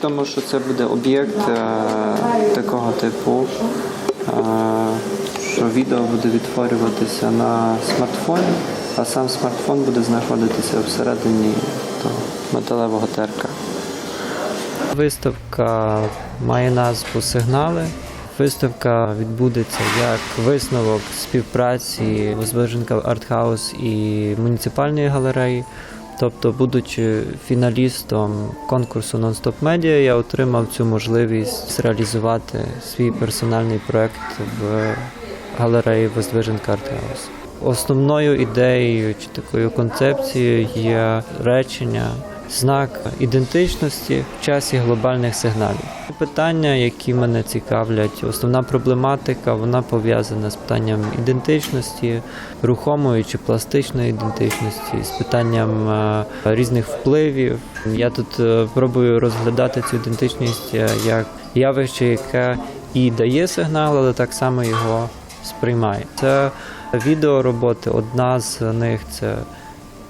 Тому що це буде об'єкт е, такого типу, е, що відео буде відтворюватися на смартфоні, а сам смартфон буде знаходитися всередині того металевого терка. Виставка має назву Сигнали. Виставка відбудеться як висновок співпраці Возвиженка Артхаус і муніципальної галереї. Тобто, будучи фіналістом конкурсу Non-Stop Media, я отримав цю можливість реалізувати свій персональний проект в галереї Воздвиженка Артеус. Основною ідеєю чи такою концепцією є речення, знак ідентичності в часі глобальних сигналів. Питання, які мене цікавлять, основна проблематика, вона пов'язана з питанням ідентичності, рухомої чи пластичної ідентичності, з питанням е, різних впливів. Я тут е, пробую розглядати цю ідентичність е, як явище, яке і дає сигнал, але так само його сприймає. Це відеороботи. Одна з них це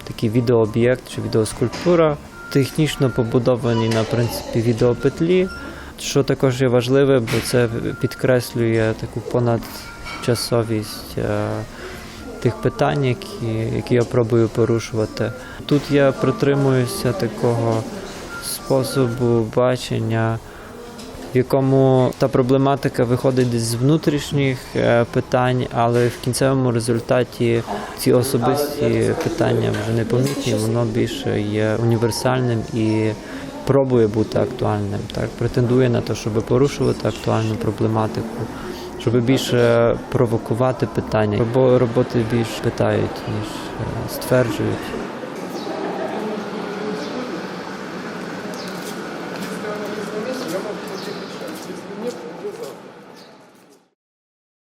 такий відеооб'єкт чи відеоскульптура, технічно побудовані на принципі відеопетлі, що також є важливе, бо це підкреслює таку понадчасовість е, тих питань, які, які я пробую порушувати. Тут я притримуюся такого способу бачення в якому та проблематика виходить десь з внутрішніх е, питань, але в кінцевому результаті ці особисті питання вже непомітні, воно більше є універсальним і пробує бути актуальним. Так претендує на те, щоб порушувати актуальну проблематику. Щоб більше провокувати питання, бо роботи більш питають, ніж е, стверджують.